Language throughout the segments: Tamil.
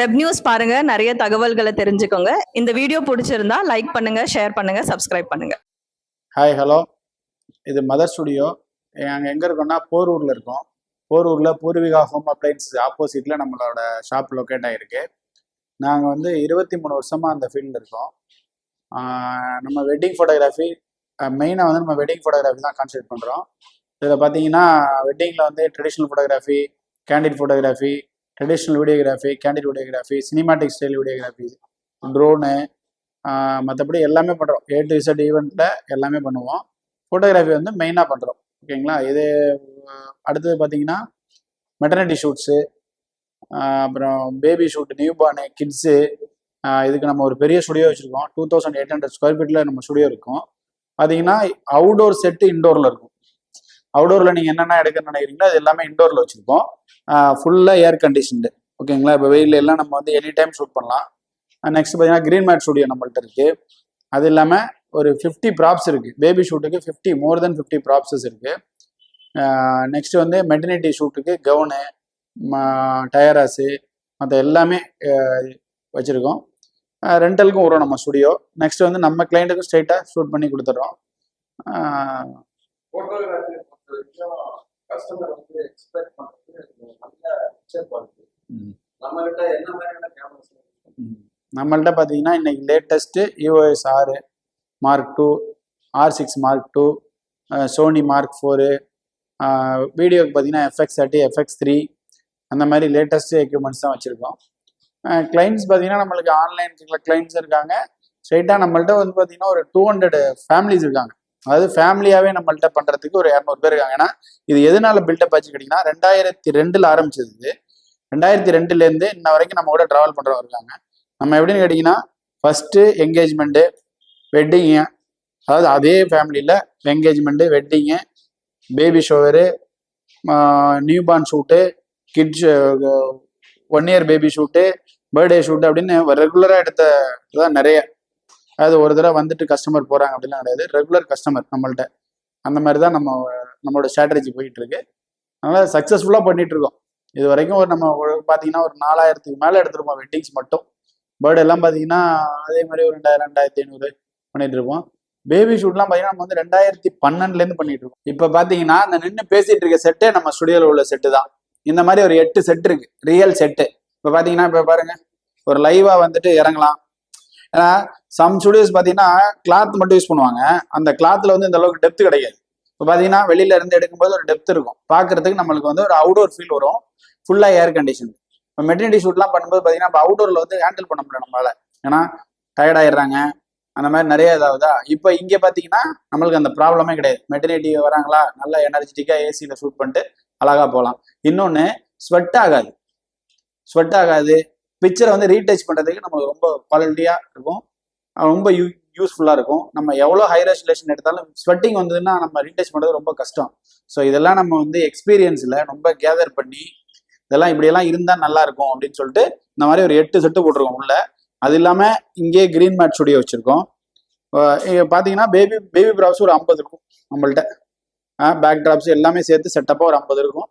வெப் நியூஸ் பாருங்க நிறைய தகவல்களை தெரிஞ்சுக்கோங்க. இந்த வீடியோ பிடிச்சிருந்தா லைக் பண்ணுங்க ஷேர் பண்ணுங்க சப்ஸ்கிரைப் பண்ணுங்க. ஹாய் ஹலோ இது மதர் ஸ்டுடியோ நாங்கள் எங்கே இருக்கோம்னா போரூரில் இருக்கோம். போரூரில் பூர்விகா ஹோம் அப்ளைன்ஸ் ஆப்போசிட்டில் நம்மளோட ஷாப் லொக்கேட் ஆகிருக்கு நாங்கள் வந்து இருபத்தி மூணு வருஷமாக அந்த ஃபீல்டில் இருக்கோம். நம்ம வெட்டிங் ஃபோட்டோகிராஃபி மெயினாக வந்து நம்ம வெட்டிங் ஃபோட்டோகிராஃபி தான் கான்சென்ட்ரேட் பண்ணுறோம் இதில் பார்த்தீங்கன்னா வெட்டிங்கில் வந்து traditional photography candid photography traditional videography candid videography cinematic style videography drone மற்றபடி எல்லாமே பண்ணுறோம் ஏ டு இசட் ஈவெண்ட்டில் எல்லாமே பண்ணுவோம். ஃபோட்டோகிராஃபி வந்து மெயினாக பண்ணுறோம் ஓகேங்களா இது அடுத்தது பார்த்தீங்கன்னா மெட்டர்னிட்டி ஷூட்ஸு அப்புறம் baby shoot new born kids இதுக்கு நம்ம ஒரு பெரிய ஸ்டுடியோ வச்சுருக்கோம். Two thousand eight hundred square ஃபீட்டில் நம்ம ஸ்டுடியோ இருக்கும். பார்த்தீங்கன்னா அவுடோர் செட்டு இண்டோரில் இருக்கும். அவுடோரில் நீங்கள் என்னென்ன எடுக்கணும்னு நினைக்கிறீங்களோ அது எல்லாமே இண்டோரில் வச்சுருக்கோம். ஃபுல்லாக ஏர் கண்டிஷன்டு ஓகேங்களா? இப்போ வெயில் எல்லாம் நம்ம வந்து எனி டைம் ஷூட் பண்ணலாம் நெக்ஸ்ட் பார்த்தீங்கன்னா க்ரீன் மேட் ஸ்டுடியோ நம்மள்ட்ட இருக்கு. அது இல்லாமல் ஒரு ஃபிஃப்டி ப்ராப்ஸ் இருக்குது baby ஷூட்டுக்கு fifty more then fifty props இருக்குது நெக்ஸ்ட் வந்து மெட்டர்னிட்டி ஷூட்டுக்கு கவுனு டயராஸு மற்ற எல்லாமே வச்சுருக்கோம். ரெண்டலுக்கும் வரும் நம்ம ஸ்டுடியோ நெக்ஸ்ட் வந்து நம்ம கிளைண்ட்டுக்கும் ஸ்ட்ரைட்டாக ஷூட் பண்ணி கொடுத்துட்றோம். வரைக்கும் கஸ்டமர் வந்து எக்ஸ்பெக்ட் பண்றது நல்ல பிக்சர் குவாலிட்டி ம். நம்ம கிட்ட என்ன மாதிரியான கேமராஸ். நம்மள்ட்ட பார்த்தீங்கன்னா இன்னைக்கு லேட்டஸ்ட்டு யூஎஸ் ஆறு mark two R six mark two Sony mark four வீடியோக்கு பார்த்தீங்கன்னா எஃப்எக்ஸ் தேர்ட்டி எஃப்எக்ஸ் த்ரீ அந்த மாதிரி லேட்டஸ்ட் எக்யூப்மெண்ட்ஸ் தான் வச்சுருக்கோம். கிளைண்ட்ஸ் பார்த்தீங்கன்னா நம்மளுக்கு ஆன்லைன் கிளைண்ட்ஸ் இருக்காங்க. ஸ்ட்ரைட்டாக நம்மள்ட்ட வந்து பார்த்தீங்கன்னா ஒரு டூ ஹண்ட்ரட் ஃபேமிலிஸ் இருக்காங்க. அதாவது ஃபேமிலியாகவே நம்மள்ட்ட பண்ணுறதுக்கு ஒரு இரநூறு பேர் இருக்காங்க. ஏன்னா இது எதனால பில்டப் ஆச்சு கேட்டிங்கன்னா ரெண்டாயிரத்தி ரெண்டில் ஆரம்பிச்சது ரெண்டாயிரத்தி ரெண்டுலேருந்து இன்ன வரைக்கும் நம்ம கூட ட்ராவல் பண்ணுறவங்க இருக்காங்க. நம்ம எப்படின்னு கேட்டிங்கன்னா ஃபஸ்ட்டு என்கேஜ்மெண்ட்டு வெட்டிங்கு அதாவது அதே ஃபேமிலியில் engagement wedding baby shower new born shoot kids one year baby shoot birthday shoot அப்படின்னு ரெகுலராக எடுத்த தான் நிறைய. அதாவது ஒரு தடவை வந்துட்டு கஸ்டமர் போகிறாங்க அப்படிலாம் கிடையாது. ரெகுலர் கஸ்டமர் நம்மள்ட்ட. அந்த மாதிரி தான் நம்ம நம்மளோட ஸ்ட்ராட்டஜி போயிட்டு இருக்கு அதனால் சக்ஸஸ்ஃபுல்லாக பண்ணிட்டு இருக்கோம் இது வரைக்கும் ஒரு நம்ம ஒரு பார்த்தீங்கன்னா ஒரு நாலாயிரத்துக்கு மேலே எடுத்திருப்போம் வெட்டிங்ஸ் மட்டும். பேர்டு எல்லாம் பார்த்தீங்கன்னா அதே மாதிரி ஒரு ரெண்டாயிரம் ரெண்டாயிரத்தி ஐநூறு பண்ணிட்டு இருப்போம் பேபி ஷூட்லாம் பார்த்தீங்கன்னா நம்ம வந்து ரெண்டாயிரத்தி பன்னெண்டுலேருந்து பண்ணிட்டு இருக்கோம் இப்போ பார்த்தீங்கன்னா அந்த நின்று பேசிட்டு இருக்க செட்டே நம்ம ஸ்டுடியோவில் உள்ள செட்டு தான். இந்த மாதிரி ஒரு எட்டு செட் இருக்கு. ரியல் செட்டு இப்போ பார்த்தீங்கன்னா இப்போ பாருங்க. ஒரு லைவா வந்துட்டு இறங்கலாம். ஏன்னா சம் ஸ்டுடியோஸ் பார்த்தீங்கன்னா கிளாத் மட்டும் யூஸ் பண்ணுவாங்க. அந்த கிளாத்தில் வந்து இந்த அளவுக்கு டெப்த் கிடைக்காது இப்போ பார்த்தீங்கன்னா வெளியில இருந்து எடுக்கும்போது ஒரு டெப்த் இருக்கும். பார்க்கறதுக்கு நம்மளுக்கு வந்து ஒரு அவுடோர் ஃபீல் வரும். ஃபுல்லாக ஏர் கண்டிஷன் இப்போ மெட்டர்னிட்டி ஷூட்லாம் பண்ணும்போது பார்த்தீங்கன்னா இப்போ அவுடோரில் வந்து ஹேண்டில் பண்ண முடியல நம்மளால. ஏன்னா டயர்ட் ஆயிடுறாங்க. அந்த மாதிரி நிறைய இதாகுதா இப்போ இங்கே பார்த்தீங்கன்னா நம்மளுக்கு அந்த ப்ராப்ளமே கிடையாது. மெட்டர்னிட்டி வராங்களா? நல்லா எனர்ஜெட்டிக்காக ஏசியில் ஷூட் பண்ணிட்டு அழகாக போகலாம். இன்னொன்று ஸ்வெட் ஆகாது. ஸ்வெட் ஆகாது. பிக்சரை வந்து ரீடச் பண்ணுறதுக்கு நமக்கு ரொம்ப குவாலிட்டியாக இருக்கும். ரொம்ப யூ யூஸ்ஃபுல்லாக இருக்கும். நம்ம எவ்வளோ ஹை ரெசுலேஷன் எடுத்தாலும் ஸ்வெட்டிங் வந்ததுன்னா நம்ம ரீடச் பண்ணுறது ரொம்ப கஷ்டம். ஸோ இதெல்லாம் நம்ம வந்து எக்ஸ்பீரியன்ஸில் ரொம்ப கேதர் பண்ணி இதெல்லாம் இப்படியெல்லாம் இருந்தால் நல்லா இருக்கும் அப்படின்னு சொல்லிட்டு இந்த மாதிரி ஒரு எட்டு செட்டு போட்டிருக்கோம் உள்ள. அது இல்லாமல் இங்கே கிரீன் மேட் ஸ்டுடியோ வச்சுருக்கோம். இங்கே பார்த்தீங்கன்னா பேபி பேபி ப்ராப்ஸ் ஒரு ஐம்பது இருக்கும் நம்மள்ட்ட. பேக் ட்ராப்ஸ் எல்லாமே சேர்த்து செட்டப்பாக ஒரு ஐம்பது இருக்கும்.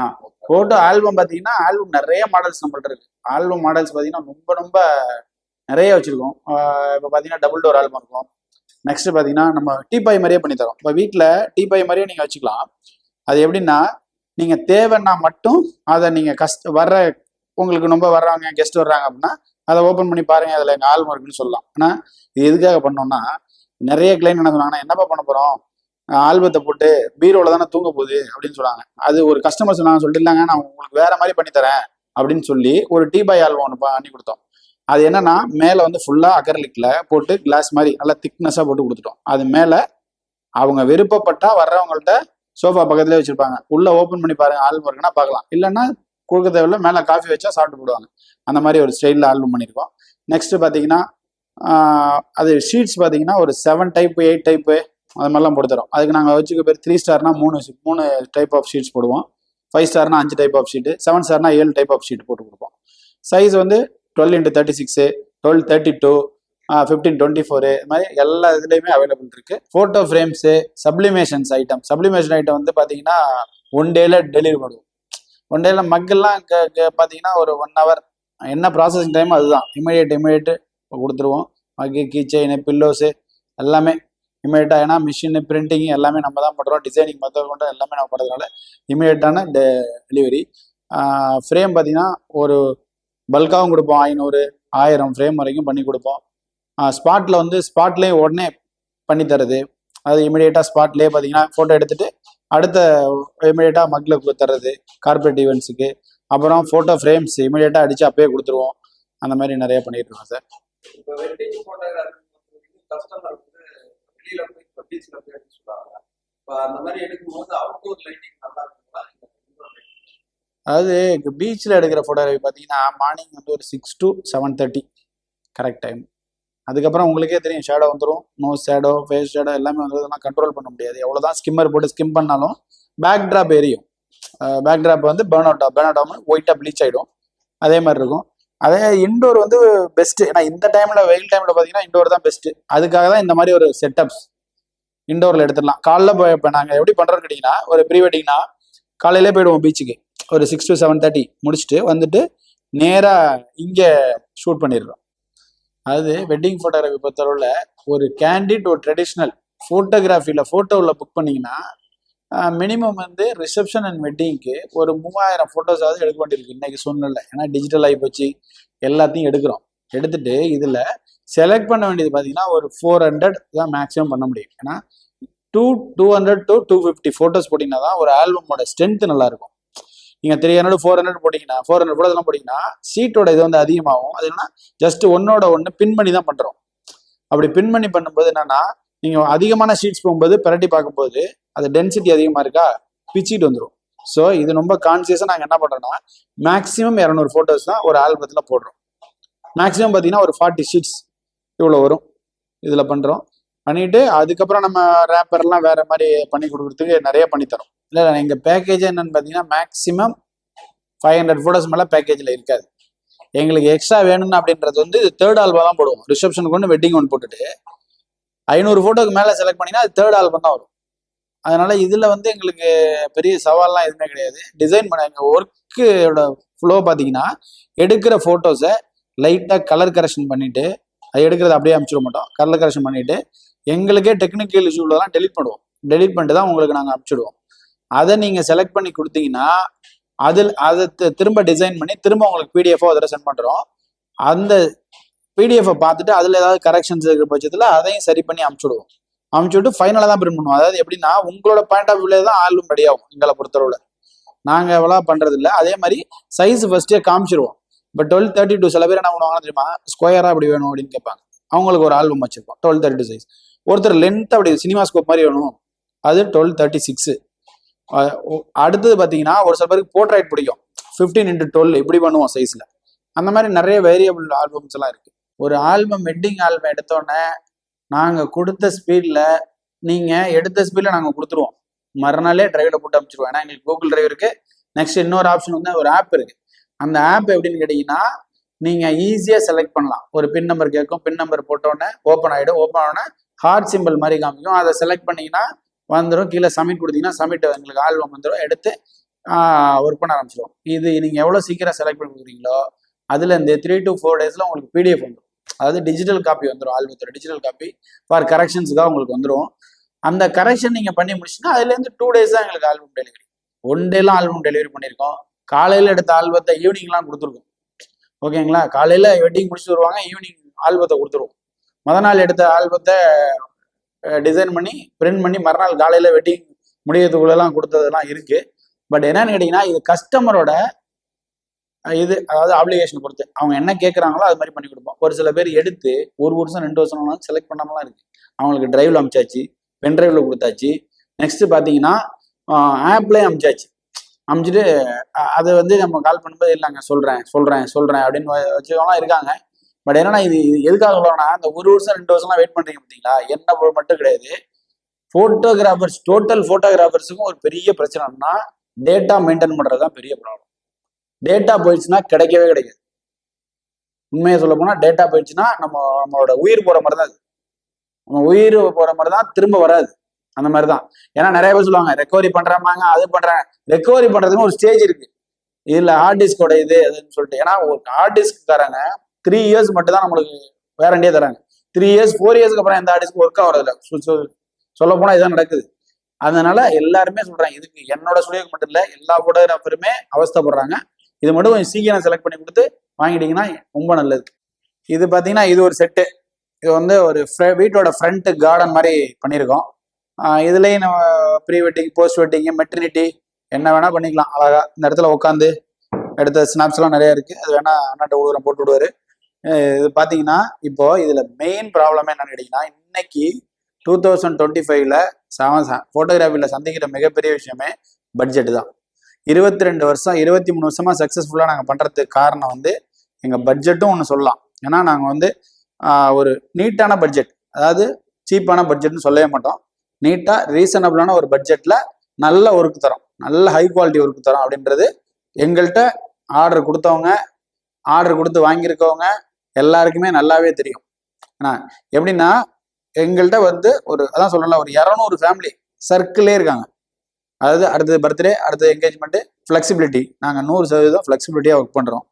ஆ போட்டோ ஃபோட்டோ ஆல்பம் பார்த்தீங்கன்னா ஆல்பம் நிறைய மாடல்ஸ் நம்மள்ட்ட இருக்கு. ஆல்பம் மாடல்ஸ் பார்த்தீங்கன்னா ரொம்ப ரொம்ப நிறைய வச்சிருக்கோம். இப்போ பார்த்தீங்கன்னா டபுள் டோர் ஆல்பம் இருக்கும். நெக்ஸ்ட் பார்த்தீங்கன்னா நம்ம டீபாய் மாதிரியே பண்ணி தரோம். இப்போ வீட்டில் டீபாய் மாதிரியே நீங்கள் வச்சுக்கலாம். அது எப்படின்னா நீங்கள் தேவைன்னா மட்டும் அதை நீங்கள் கஷ்ட வர்ற உங்களுக்கு ரொம்ப வர்றாங்க கெஸ்ட் வர்றாங்க அப்படின்னா அதை ஓப்பன் பண்ணி பாருங்க. அதில் எங்கள் ஆல்பம் இருக்குன்னு சொல்லலாம். ஆனால் இது எதுக்காக பண்ணோம்னா நிறைய கிளைண்ட் என்ன சொன்னாங்கன்னா என்னப்பா பண்ண போகிறோம் ஆல்பத்தை போட்டு பீரோவில் தானே தூங்க போகுது அப்படின்னு சொன்னாங்க. அது ஒரு கஸ்டமர் சொன்னாங்க சொல்லிட்டு இல்லைங்க நான் உங்களுக்கு வேற மாதிரி பண்ணி தரேன் அப்படின்னு சொல்லி ஒரு டீ பாய் ஆல்பம் ஒன்று பண்ணி கொடுத்தோம். அது என்னன்னா மேலே வந்து ஃபுல்லாக அகர்லிக்கில் போட்டு கிளாஸ் மாதிரி நல்லா திக்னஸாக போட்டு கொடுத்துட்டோம். அது மேலே அவங்க விருப்பப்பட்டா வர்றவங்கள்ட்ட சோஃபா பக்கத்துலேயே வச்சிருப்பாங்க. உள்ளே ஓப்பன் பண்ணி பாருங்க ஆல்பம் இருக்குன்னா பார்க்கலாம். இல்லைன்னா கொடுக்க தேவையில்ல மேலே காஃபி வச்சா சாப்பிட்டு போடுவாங்க. அந்த மாதிரி ஒரு ஸ்டைலில் ஆல்பம் பண்ணியிருக்கோம் நெக்ஸ்ட் பார்த்தீங்கன்னா அது ஷீட்ஸ் பார்த்தீங்கன்னா ஒரு செவன் டைப்பு எயிட் டைப்பு அது மாதிரிலாம் போட்டு தரோம் அதுக்கு நாங்கள் வச்சுக்க பேர் த்ரீ ஸ்டார்னா மூணு மூணு டைப் ஆஃப் ஷீட்ஸ் போடுவோம். ஃபைவ் ஸ்டார்னா அஞ்சு டைப் ஆஃப் ஷீட்டு செவன் ஸ்டார்னா ஏழு டைப் ஆஃப் ஷீட் போட்டு கொடுப்போம். சைஸ் வந்து twelve into thirty six twelve thirty two fifteen twenty four இது மாதிரி எல்லா இதுலேயுமே அவைலபிள் இருக்குது photo frames sublimations item sublimation item வந்து பார்த்தீங்கன்னா ஒன் டேல டெலிவரி பண்ணுவோம். ஒன் டேல மக்கள்லாம் பார்த்தீங்கன்னா ஒரு ஒன் ஹவர் என்ன ப்ராசஸிங் டைம் அதுதான். இமீடியட் இமீடியட்டு கொடுத்துருவோம். மக்கு கீச்சைனு பில்லோஸு எல்லாமே இமீடியட்டாக ஏன்னா மிஷின் பிரிண்டிங் எல்லாமே நம்ம தான் பண்ணுறோம். டிசைனிங் மற்ற கொண்டு எல்லாமே நம்ம பண்ணுறதுனால இமீடியட்டான டெலிவரி ஃப்ரேம் பார்த்தீங்கன்னா ஒரு பல்காகவும் கொடுப்போம். ஐநூறு ஆயிரம் ஃப்ரேம் வரைக்கும் பண்ணி கொடுப்போம். ஸ்பாட்டில் வந்து ஸ்பாட்லேயே உடனே பண்ணி தருது அது இமீடியட்டாக ஸ்பாட்லேயே பார்த்தீங்கன்னா ஃபோட்டோ எடுத்துட்டு அடுத்த இமீடியட்டாக மக்கில் கொடுத்துறது கார்பரேட் ஈவெண்ட்ஸுக்கு அப்புறம் ஃபோட்டோ ஃப்ரேம்ஸ் இமீடியட்டாக அடித்து அப்பயே கொடுத்துருவோம். அந்த மாதிரி நிறைய பண்ணிட்டு இருக்கோம் சார் இப்போ வெட்டிங் போட்டோகிராஃபி கஸ்டமர் வந்து போய் இப்போ பீச்ல போய் எடுக்க சொல்லுவாங்க இப்போ அந்த மாதிரி எடுக்கும்போது அவுட்டோர் லைட்டிங் நல்லா இருக்குங்களா? இல்லை indoor அதாவது பீச்சில் எடுக்கிற ஃபோட்டோகிராஃபி பார்த்தீங்கன்னா மார்னிங் வந்து ஒரு six to seven thirty correct time அதுக்கப்புறம் உங்களுக்கே தெரியும் ஷேடோ வந்துடும் நோ ஷேடோ ஃபேஸ் ஷேடோ எல்லாமே வந்ததுலாம் கண்ட்ரோல் பண்ண முடியாது. எவ்வளோதான் ஸ்கிம்மர் போட்டு ஸ்கிம் பண்ணாலும் பேக் ட்ராப் எரியும். பேக் ட்ராப் வந்து பேர்ன் அவுட் பேர்ன் அவுட் ஆகாமல் ஒயிட்டாக ப்ளீச் ஆகிடும் அதே மாதிரி இருக்கும். அதே இண்டோர் வந்து பெஸ்ட்டு ஏன்னா இந்த டைமில் வெயில் டைமில் பார்த்தீங்கன்னா இன்டோர் தான் பெஸ்ட்டு அதுக்காக தான் இந்த மாதிரி ஒரு செட்டப்ஸ் இண்டோரில் எடுத்துடலாம். காலைல போய் இப்போ நாங்கள் எப்படி பண்ணுறோம்னு கேட்டிங்கன்னா ஒரு ப்ரீ வெட்டிங்னா காலையிலே போயிடுவோம் பீச்சுக்கு ஒரு சிக்ஸ் டு செவன் தேர்ட்டி முடிச்சுட்டு வந்துட்டு நேராக இங்கே ஷூட் பண்ணிடுறோம். அதாவது வெட்டிங் ஃபோட்டோகிராஃபி பொறுத்தளவில் ஒரு கேண்டிட் ஒரு ட்ரெடிஷ்னல் ஃபோட்டோகிராஃபியில் ஃபோட்டோவில் புக் பண்ணிங்கன்னா மினிமம் வந்து ரிசப்ஷன் அண்ட் வெட்டிங்க்கு ஒரு மூவாயிரம் ஃபோட்டோஸாவது எடுக்க வேண்டியிருக்கு இன்றைக்கி சூழ்நிலை. ஏன்னா டிஜிட்டல் ஆகி போச்சு. எல்லாத்தையும் எடுக்கிறோம். எடுத்துட்டு இதில் செலக்ட் பண்ண வேண்டியது பார்த்தீங்கன்னா ஒரு ஃபோர் ஹண்ட்ரட் தான் மேக்ஸிமம் பண்ண முடியும். ஏன்னா two two hundred to two fifty photos போட்டிங்கன்னா தான் ஒரு ஆல்பமோட ஸ்ட்ரென்த் நல்லா இருக்கும் நீங்கள் த்ரீ ஹண்ட்ரட் ஃபோர் ஹண்ட்ரட் போட்டிங்கன்னா ஃபோர் ஹண்ட்ரட் ஃபோட்டோஸ்லாம் போட்டிங்கன்னா சீட்டோட இது வந்து அதிகமாகும். அது என்னன்னா ஜஸ்ட் ஒன்னோட ஒன்று பின் பண்ணி தான் பண்ணுறோம் அப்படி பின் பண்ணி பண்ணும்போது என்னன்னா நீங்கள் அதிகமான ஷீட்ஸ் போகும்போது பிரட்டி பார்க்கும்போது அது டென்சிட்டி அதிகமாக இருக்கா? பிச்சிட்டு வந்துடும் ஸோ இது ரொம்ப கான்சியஸாக நாங்கள் என்ன பண்ணுறோன்னா மேக்ஸிமம் இரநூறு ஃபோட்டோஸ் தான் ஒரு ஆல்பத்தில் போடுறோம். மேக்ஸிமம் பார்த்தீங்கன்னா ஒரு ஃபார்ட்டி ஷீட்ஸ் இவ்வளோ வரும். இதில் பண்ணுறோம் பண்ணிட்டு அதுக்கப்புறம் நம்ம ரேப்பர்லாம் வேற மாதிரி பண்ணி கொடுக்குறதுக்கு நிறைய பண்ணித்தரோம் இல்லை இல்லை எங்கள் பேக்கேஜ் என்னன்னு பார்த்தீங்கன்னா மேக்ஸிமம் ஃபைவ் ஹண்ட்ரட் ஃபோட்டோஸ் மேலே பேக்கேஜில் இருக்காது. எங்களுக்கு எக்ஸ்ட்ரா வேணும்னு அப்படின்றது வந்து தேர்ட் ஆல்பம் தான் போடுவோம். ரிசப்ஷனுக்கு ஒன்று வெட்டிங் ஒன்று போட்டுட்டு ஐநூறு ஃபோட்டோக்கு மேலே செலக்ட் பண்ணிங்கன்னா அது தேர்ட் ஆல்பம் தான் வரும். அதனால இதில் வந்து எங்களுக்கு பெரிய சவால்லாம் எதுவுமே கிடையாது. டிசைன் பண்ண எங்கள் ஒர்க்கோட ஃப்ளோ பார்த்தீங்கன்னா எடுக்கிற ஃபோட்டோஸை லைட்டாக கலர் கரெக்ஷன் பண்ணிவிட்டு அது எடுக்கிறத அப்படியே அனுப்பிச்சிட மாட்டோம். கலர் கரெக்ஷன் பண்ணிவிட்டு எங்களுக்கே டெக்னிக்கல் இஷ்யூலாம் டெலிட் பண்ணுவோம். டெலிட் பண்ணிட்டு தான் உங்களுக்கு நாங்கள் அனுப்பிச்சிடுவோம் அதை நீங்கள் செலக்ட் பண்ணி கொடுத்தீங்கன்னா அதில் அதை திரும்ப டிசைன் பண்ணி திரும்ப உங்களுக்கு பிடிஎஃபோ அதில் சென்ட் பண்ணுறோம் அந்த பிடிஎஃப்பை பார்த்துட்டு அதில் ஏதாவது கரெக்ஷன்ஸ் இருக்கிற பட்சத்தில் அதையும் சரி பண்ணி அமுச்சுடுவோம். அமுச்சு விட்டு ஃபைனலாக தான் பிரிண்ட் பண்ணுவோம். அதாவது எப்படின்னா உங்களோட பாயிண்ட் ஆஃப் வியூல தான் ஆல்பம் ரெடியாகும் ஆகும் எங்களை பொறுத்தளவில். நாங்கள் எவ்வளோ பண்ணுறது இல்லை. அதே மாதிரி சைஸ் ஃபர்ஸ்டே காமிச்சிருவோம். இப்போ டுவெல் தேர்ட்டி டூ சில பேர் என்ன பண்ணுவாங்க தெரியுமா ஸ்கொயராக அப்படி வேணும் அப்படின்னு கேட்பாங்க. அவங்களுக்கு ஒரு ஆல்பம் வச்சிருப்போம் டுவெல் தேர்ட்டி டூ சைஸ் ஒருத்தர் லென்த் அப்படி சினிமா ஸ்கோப் மாதிரி வேணும். அது டுவெல் தேர்ட்டி சிக்ஸு அடுத்தது பார்த்தீங்கன்னா ஒரு சில பேருக்கு போர்ட்ரைட் பிடிக்கும். ஃபிஃப்டீன் இன்ட்டு டுவெல் இப்படி பண்ணுவோம் சைஸில் அந்த மாதிரி நிறைய வேரியபிள் ஆல்பம்ஸ் எல்லாம் இருக்குது ஒரு ஆல்பம் வெட்டிங் ஆல்பம் எடுத்தோடனே நாங்கள் கொடுத்த ஸ்பீடில் நீங்கள் எடுத்த ஸ்பீடில் நாங்கள் கொடுத்துருவோம். மறுநாளே டிரைவில் போட்டு அமைச்சிருவோம். ஏன்னா எங்களுக்கு கூகுள் டிரைவ் இருக்கு. நெக்ஸ்ட் இன்னொரு ஆப்ஷன் வந்து ஒரு ஆப் இருக்குது அந்த ஆப் எப்படின்னு கேட்டிங்கன்னா நீங்கள் ஈஸியாக செலக்ட் பண்ணலாம். ஒரு பின் நம்பர் கேட்கும். பின் நம்பர் போட்டோன்னே ஓப்பன் ஆகிடும் ஓப்பன் ஆனோடனே ஹார்ட் சிம்பிள் மாதிரி காமிக்கும். அதை செலக்ட் பண்ணிங்கன்னா வந்துடும் கீழே சப்மிட் கொடுத்தீங்கன்னா சப்மிட் எங்களுக்கு ஆல்பம் வந்துடும் எடுத்து ஒர்க் பண்ண ஆரம்பிச்சிடும் இது நீங்கள் எவ்வளோ சீக்கிரம் செலக்ட் பண்ணி கொடுக்குறீங்களோ அதுலேருந்து த்ரீ டு ஃபோர் டேஸில் உங்களுக்கு பிடிஎஃப் வந்துடும் அதாவது டிஜிட்டல் காப்பி வந்துடும் ஆல்பத்தோட டிஜிட்டல் காப்பி ஃபார் கரெக்ஷன்ஸுக்காக உங்களுக்கு வந்துடும் அந்த கரெக்ஷன் நீங்கள் பண்ணி முடிச்சுன்னா அதுலேருந்து டூ டேஸ் தான் எங்களுக்கு ஆல்பம் டெலிவரி ஒன் டேலாம் ஆல்பம் டெலிவரி பண்ணியிருக்கோம் காலையில் எடுத்த ஆல்பத்தை ஈவினிங்லாம் கொடுத்துருக்கோம். ஓகேங்களா? காலையில் வெட்டிங் முடிச்சுட்டு வருவாங்க ஈவினிங் ஆல்பத்தை கொடுத்துருவோம். மொதல் நாள் எடுத்த ஆல்பத்தை டிசைன் பண்ணி பிரிண்ட் பண்ணி மறுநாள் காலையில் வெட்டிங் முடியறதுக்குள்ளெல்லாம் கொடுத்ததெல்லாம் இருக்குது பட் என்னன்னு கேட்டிங்கன்னா இது கஸ்டமரோட இது அதாவது ஆப்ளிகேஷன் பொறுத்து அவங்க என்ன கேட்குறாங்களோ அது மாதிரி பண்ணி கொடுப்போம். ஒரு சில பேர் எடுத்து ஒரு வருஷம் ரெண்டு வருஷம் செலக்ட் பண்ணாமலாம் இருக்கு. அவங்களுக்கு டிரைவில் அமிச்சாச்சு பென் டிரைவ்ல கொடுத்தாச்சு. நெக்ஸ்ட் பார்த்தீங்கன்னா ஆப்லேயே அமிச்சாச்சு. அமிச்சிட்டு அதை வந்து நம்ம கால் பண்ணும்போது இல்லைங்க சொல்கிறேன் சொல்கிறேன் சொல்கிறேன் அப்படின்னு வச்சவங்களாம் இருக்காங்க. பட் என்னன்னா இது இது எதுக்காக சொல்லணும்னா அந்த ஒரு வருஷம் ரெண்டு வருஷம்லாம் வெயிட் பண்ணுறீங்க பார்த்தீங்களா என்ன பொருள் மட்டும் கிடையாது. ஃபோட்டோகிராஃபர்ஸ் டோட்டல் ஃபோட்டோகிராஃபர்ஸுக்கும் ஒரு பெரிய பிரச்சனைனா டேட்டா மெயின்டைன் பண்ணுறது தான் பெரிய ப்ராப்ளம் டேட்டா போயிடுச்சுன்னா கிடைக்கவே கிடைக்காது. உண்மையை சொல்ல போனால் டேட்டா போயிடுச்சுன்னா நம்ம நம்மளோட உயிர் போகிற மாதிரி தான் அது. நம்ம உயிர் போகிற மாதிரி தான் திரும்ப வராது. அந்த மாதிரி தான் ஏன்னா நிறைய பேர் சொல்லுவாங்க ரெக்கவரி பண்ணுறாங்க அது பண்ணுறாங்க ரெக்கவரி பண்ணுறதுக்கு ஒரு ஸ்டேஜ் இருக்கு. இதில் ஹார்ட் டிஸ்கோட இது அதுன்னு சொல்லிட்டு. ஏன்னா ஒரு ஹார்ட் டிஸ்க் தராங்க த்ரீ இயர்ஸ் மட்டும் தான் நம்மளுக்கு வேரண்டியே தராங்க. த்ரீ இயர்ஸ் ஃபோர் இயர்ஸ்க்கு அப்புறம் எந்த ஹார்ட் டிஸ்க் ஒர்க் ஆகிறதில்ல சொல்ல போனால் இதான் நடக்குது. அதனால எல்லாருமே சொல்றாங்க இதுக்கு என்னோட சுழியம் மட்டும் இல்லை எல்லா ஃபோட்டோகிராஃபருமே அவஸ்தைப்படுறாங்க. இது மட்டும் கொஞ்சம் சீக்கிரம் செலக்ட் பண்ணி கொடுத்து வாங்கிட்டீங்கன்னா ரொம்ப நல்லது. இது பார்த்தீங்கன்னா இது ஒரு செட்டு இது வந்து ஒரு வீட்டோட ஃப்ரண்ட் கார்டன் மாதிரி பண்ணியிருக்கோம். இதுலேயும் நம்ம pre wedding post wedding maternity என்ன வேணால் பண்ணிக்கலாம். அழகாக இந்த இடத்துல உட்காந்து எடுத்த ஸ்னாப்ஸ்லாம் நிறையா நிறைய அது வேணால் அண்ணாட்ட ஊரம் போட்டு விடுவாரு. இது பார்த்தீங்கன்னா இப்போ இதில் மெயின் ப்ராப்ளம் என்னன்னு கேட்டிங்கன்னா இன்னைக்கு டூ தௌசண்ட் டுவெண்ட்டி ஃபைவ்ல ஃபோட்டோகிராஃபியில் சந்திக்கிற மிகப்பெரிய விஷயமே பட்ஜெட் தான். இருபத்தி ரெண்டு வருஷம் இருபத்தி மூணு வருஷமா சக்ஸஸ்ஃபுல்லாக நாங்கள் பண்ணுறதுக்கு காரணம் வந்து எங்கள் பட்ஜெட்டும் ஒன்று சொல்லலாம். ஏன்னா நாங்கள் வந்து ஒரு நீட்டான பட்ஜெட் அதாவது சீப்பான பட்ஜெட்னு சொல்லவே மாட்டோம். நீட்டாக ரீசனபிளான ஒரு பட்ஜெட்டில் நல்ல ஒர்க் தரோம். நல்ல ஹை குவாலிட்டி ஒர்க் தரோம் அப்படின்றது எங்கள்கிட்ட ஆர்டர் கொடுத்தவங்க ஆர்டர் கொடுத்து வாங்கியிருக்கவங்க எல்லாருக்குமே நல்லாவே தெரியும். ஏன்னா எப்படின்னா எங்கள்கிட்ட வந்து ஒரு அதான் சொல்லலாம் ஒரு இரநூறு ஃபேமிலி சர்க்கிளே இருக்காங்க. அதாவது அடுத்தது பர்த்டே அடுத்தது என்கேஜ்மெண்ட்டு ஃப்ளெக்சிபிலிட்டி நாங்கள் நூறு சதவீதம் ஃப்ளெக்சிபிலிட்டியாக ஒர்க் பண்ணுறோம்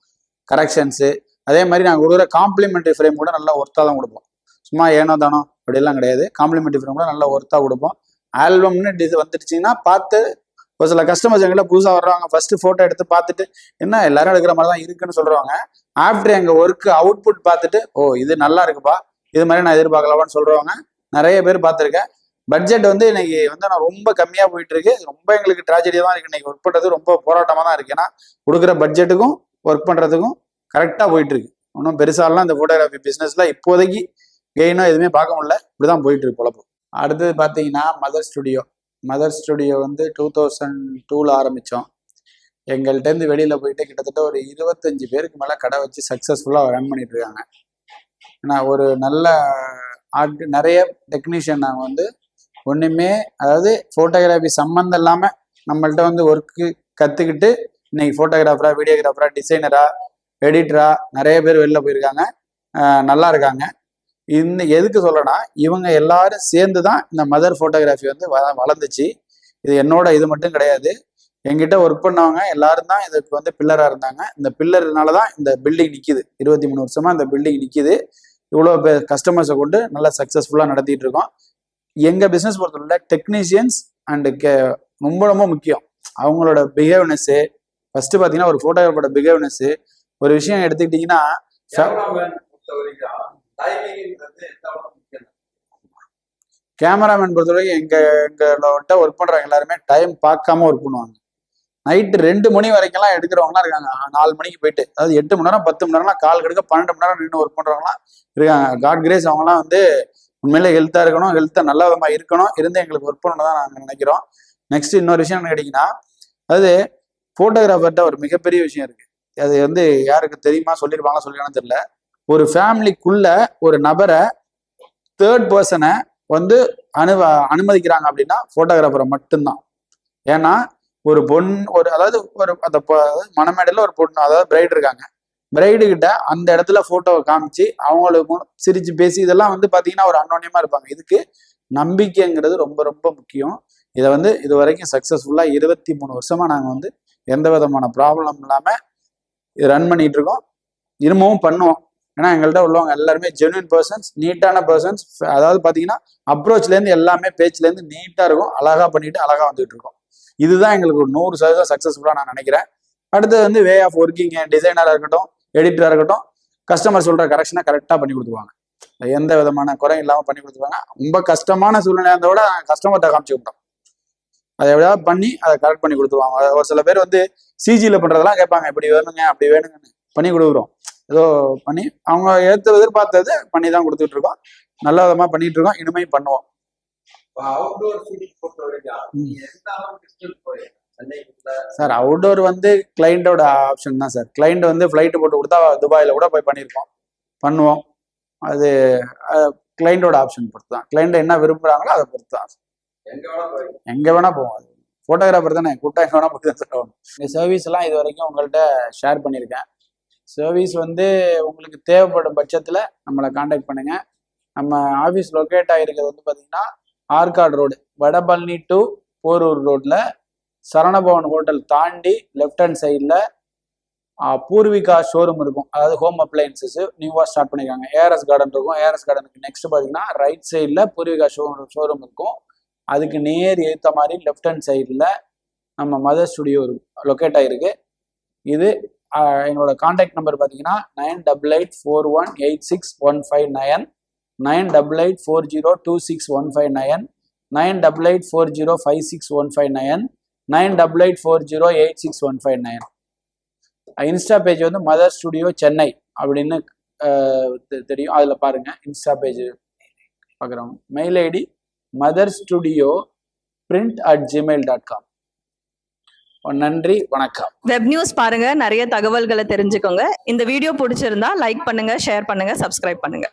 கரெக்ஷன்ஸு அதே மாதிரி நாங்கள் கொடுக்குற காம்ப்ளிமெண்ட்ரி ஃப்ரேம் கூட நல்லா ஒர்த்தாக தான் கொடுப்போம். சும்மா ஏனோ தானோ அப்படியெல்லாம் கிடையாது. காம்ப்ளிமெண்ட்ரி ஃப்ரேம் கூட நல்லா ஒர்த்தாக கொடுப்போம். ஆல்பம்னு இது வந்துடுச்சிங்கன்னா பார்த்து ஒரு சில கஸ்டமர்ஸ் எங்களை புதுசாக வர்றவங்க ஃபர்ஸ்ட் ஃபோட்டோ எடுத்து பார்த்துட்டு என்ன எல்லாரும் எடுக்கிற மாதிரி தான் இருக்குன்னு சொல்கிறவங்க ஆஃப்டர் எங்கள் ஒர்க்கு அவுட்புட் பார்த்துட்டு ஓ இது நல்லா இருக்குப்பா. இது மாதிரி நான் எதிர்பார்க்கலாமான்னு சொல்கிறவங்க நிறைய பேர் பார்த்துருக்கேன். பட்ஜெட் வந்து இன்னைக்கு வந்து நான் ரொம்ப கம்மியாக போயிட்டு இருக்கு ரொம்ப எங்களுக்கு ட்ராஜடியாக தான் இருக்கு. இன்னைக்கு ஒர்க் பண்ணுறது ரொம்ப போராட்டமாக தான் இருக்கு. ஏன்னா கொடுக்குற பட்ஜெட்டுக்கும் ஒர்க் பண்ணுறதுக்கும் கரெக்டாக போயிட்டு இருக்கு ஒன்றும் பெருசாலாம் இந்த ஃபோட்டோகிராஃபி பிஸ்னஸ்ல இப்போதைக்கு கெயினோ எதுவுமே பார்க்க முடியல. இப்படிதான் போயிட்டு இருக்கு பொழப்பு. அடுத்தது பார்த்தீங்கன்னா மதர் ஸ்டுடியோ மதர் ஸ்டுடியோ வந்து டூ தௌசண்ட் டூவில் ஆரம்பித்தோம் எங்கள்கிட்டருந்து வெளியில் போயிட்டு கிட்டத்தட்ட ஒரு இருபத்தஞ்சு பேருக்கு மேலே கடை வச்சு சக்ஸஸ்ஃபுல்லாக ரன் பண்ணிட்டு இருக்காங்க. ஏன்னா ஒரு நல்ல ஆட் நிறைய டெக்னீஷியன் நாங்கள் வந்து ஒன்றுமே அதாவது ஃபோட்டோகிராஃபி சம்மந்தம் இல்லாமல் நம்மள்ட்ட வந்து ஒர்க்கு கற்றுக்கிட்டு இன்னைக்கு ஃபோட்டோகிராஃபராக வீடியோகிராஃபராக டிசைனராக எடிட்டராக நிறைய பேர் வெளில போயிருக்காங்க. நல்லா இருக்காங்க. இந்த எதுக்கு சொல்லனா இவங்க எல்லாரும் சேர்ந்து தான் இந்த மதர் ஃபோட்டோகிராஃபி வந்து வ- வளர்ந்துச்சு. இது என்னோட இது மட்டும் கிடையாது. என்கிட்ட ஒர்க் பண்ணவங்க எல்லாரும் தான் இதுக்கு வந்து பில்லராக இருந்தாங்க. இந்த பில்லர்னால தான் இந்த பில்டிங் நிற்கிது இருபத்தி மூணு வருஷமாக இந்த பில்டிங் நிற்கிது இவ்வளோ பேர் கஸ்டமர்ஸை கொண்டு நல்லா சக்ஸஸ்ஃபுல்லாக நடத்திட்டு இருக்கோம். எங்க பிசினஸ் பொறுத்தவரை டெக்னீஷியன்ஸ் அண்டு ரொம்ப ரொம்ப முக்கியம். அவங்களோட பிஹேவ்னஸ்ஸு ஃபர்ஸ்ட் பார்த்தீங்கன்னா ஒரு ஃபோட்டோகிராஃபரோட பிஹேவ்னஸ்ஸு ஒரு விஷயம் எடுத்துக்கிட்டிங்கன்னா கேமராமேன் பொறுத்தவரைக்கும் எங்க எங்களோட ஒர்க் பண்றவங்க எல்லாருமே டைம் பார்க்காம ஒர்க் பண்ணுவாங்க. நைட்டு ரெண்டு மணி வரைக்கும்லாம் எடுக்கிறவங்களாம் இருக்காங்க. நாலு மணிக்கு போயிட்டு அதாவது எட்டு மணி நேரம் பத்து மணி நேரம்லாம் கால் கெடுக்க பன்னெண்டு மணி நேரம் நின்று ஒர்க் பண்றவங்களாம் இருக்காங்க. காட் கிரேஸ் அவங்கலாம் வந்து உண்மையில ஹெல்த்தா இருக்கணும் ஹெல்த்தா நல்ல விதமா இருக்கணும் இருந்து எங்களுக்கு ஒர்க் பண்ணணும் தான் நாங்கள் நினைக்கிறோம். நெக்ஸ்ட் இன்னொரு விஷயம் என்ன கேட்டிங்கன்னா அது ஃபோட்டோகிராஃபர்கிட்ட ஒரு மிகப்பெரிய விஷயம் இருக்கு. அது வந்து யாருக்கு தெரியுமா சொல்லியிருப்பாங்க சொல்லியானு தெரியல. ஒரு ஃபேமிலிக்குள்ள ஒரு நபரை தேர்ட் பர்சனை வந்து அனு அனுமதிக்கிறாங்க அப்படின்னா ஃபோட்டோகிராஃபரை மட்டும்தான். ஏன்னா ஒரு பொண் ஒரு அதாவது ஒரு அந்த மணமேடையில் ஒரு பொண்ணு அதாவது பிரைட் இருக்காங்க. பிரைடு கிட்ட அந்த இடத்துல போட்டோவை காமிச்சு அவங்களுக்கு சிரிச்சு பேசி இதெல்லாம் வந்து பாத்தீங்கன்னா ஒரு அன்னோன்யமா இருப்பாங்க. இதுக்கு நம்பிக்கைங்கிறது ரொம்ப ரொம்ப முக்கியம். இதை வந்து இது வரைக்கும் சக்சஸ்ஃபுல்லா இருபத்தி மூணு வருஷமா நாங்க வந்து எந்த விதமான ப்ராப்ளம் இல்லாம ரன் பண்ணிட்டு இருக்கோம். திரும்பவும் பண்ணுவோம். ஏன்னா எங்கள்கிட்ட உள்ளவங்க எல்லாருமே ஜென்யூன் பர்சன்ஸ் நீட்டான பர்சன்ஸ் அதாவது பாத்தீங்கன்னா அப்ரோச்ல இருந்து எல்லாமே பேச்சுல இருந்து நீட்டா இருக்கும். அழகா பண்ணிட்டு அழகா வந்துட்டு இருக்கோம். இதுதான் எங்களுக்கு ஒரு நூறு சதவீதம் சக்சஸ்ஃபுல்லா நான் நினைக்கிறேன். அடுத்தது வந்து வே ஆஃப் ஒர்க்கிங் டிசைனராக இருக்கட்டும் எடிட்டரா இருக்கட்டும் கஸ்டமர் சொல்ற கரெக்ஷனை கரெக்டா பண்ணி கொடுத்துருவாங்க. எந்த விதமான குறையும் இல்லாம பண்ணி கொடுத்துருவாங்க. ரொம்ப கஷ்டமான சூழ்நிலை இருந்தோட கஸ்டமர்கிட்ட காமிச்சு விட்டோம். அதை எப்படியாவது பண்ணி அதை கரெக்ட் பண்ணி கொடுத்துருவாங்க. ஒரு சில பேர் வந்து சிஜியில் பண்றதெல்லாம் கேட்பாங்க இப்படி வேணுங்க அப்படி வேணுங்கன்னு பண்ணி கொடுக்குறோம். ஏதோ பண்ணி அவங்க ஏற்ற எதிர்பார்த்தது பண்ணி தான் கொடுத்துட்டு இருக்கோம். நல்ல விதமா பண்ணிட்டு இருக்கோம். இனிமேல் பண்ணுவோம். அவுட்டோர் சார் அவுட்டோர் வந்து கிளைண்டோட ஆப்ஷன் தான் சார். கிளைண்ட் வந்து ஃப்ளைட்டு போட்டு கொடுத்தா துபாயில் கூட போய் பண்ணியிருக்கோம் பண்ணுவோம். அது கிளைண்டோட ஆப்ஷன் பொறுத்து தான் கிளைண்ட் என்ன விரும்புறாங்களோ அதை பொறுத்து தான் எங்க வேணா போறீங்க எங்கே வேணா போவோம். அது ஃபோட்டோகிராஃபர் தானே. கூட்டம் எங்கே வேணா போய் தான் சொல்லுவாங்க இந்த சர்வீஸ் எல்லாம் இது வரைக்கும் உங்கள்கிட்ட ஷேர் பண்ணியிருக்கேன். சர்வீஸ் வந்து உங்களுக்கு தேவைப்படும் பட்சத்தில் நம்மளை காண்டாக்ட் பண்ணுங்க. நம்ம ஆஃபீஸ் லொக்கேட் ஆகிருக்கிறது வந்து பார்த்தீங்கன்னா ஆர்காட் ரோடு வடபழனி டு போரூர் ரோட்டில் சரணபவன் ஹோட்டல் தாண்டி லெஃப்ட் ஹேண்ட் சைடில் பூர்விகா ஷோரூம் இருக்கும். அதாவது ஹோம் அப்ளையன்சஸ் நியூவாக ஸ்டார்ட் பண்ணியிருக்காங்க ஏஆர்எஸ் கார்டன் இருக்கும். ஏஆர்எஸ் கார்டனுக்கு நெக்ஸ்ட் பார்த்தீங்கன்னா ரைட் சைடில் பூர்விகா ஷோ ஷோரூம் இருக்கும். அதுக்கு நேர் ஏற்ற மாதிரி லெஃப்ட் ஹேண்ட் சைடில் நம்ம மதர் ஸ்டுடியோ லொக்கேட் ஆகிருக்கு இது என்னோட காண்டாக்ட் நம்பர் பார்த்தீங்கன்னா nine double eight four one eight six one five nine nine double eight four zero two six one five nine nine double eight four zero five six one five nine nine double eight four zero eight six one five nine. Insta page வந்து மதர் ஸ்டுடியோ சென்னை அப்படின்னு தெ- தெரியும். அதில் பாருங்கள் இன்ஸ்டா பேஜ் பார்க்குறவங்க mail ID Mother Studio print at Gmail dot com. நன்றி வணக்கம். வெப் நியூஸ் பாருங்க நிறைய தகவல்களை தெரிஞ்சுக்கோங்க. இந்த வீடியோ பிடிச்சிருந்தா லைக் பண்ணுங்க ஷேர் பண்ணுங்க சப்ஸ்கிரைப் பண்ணுங்க.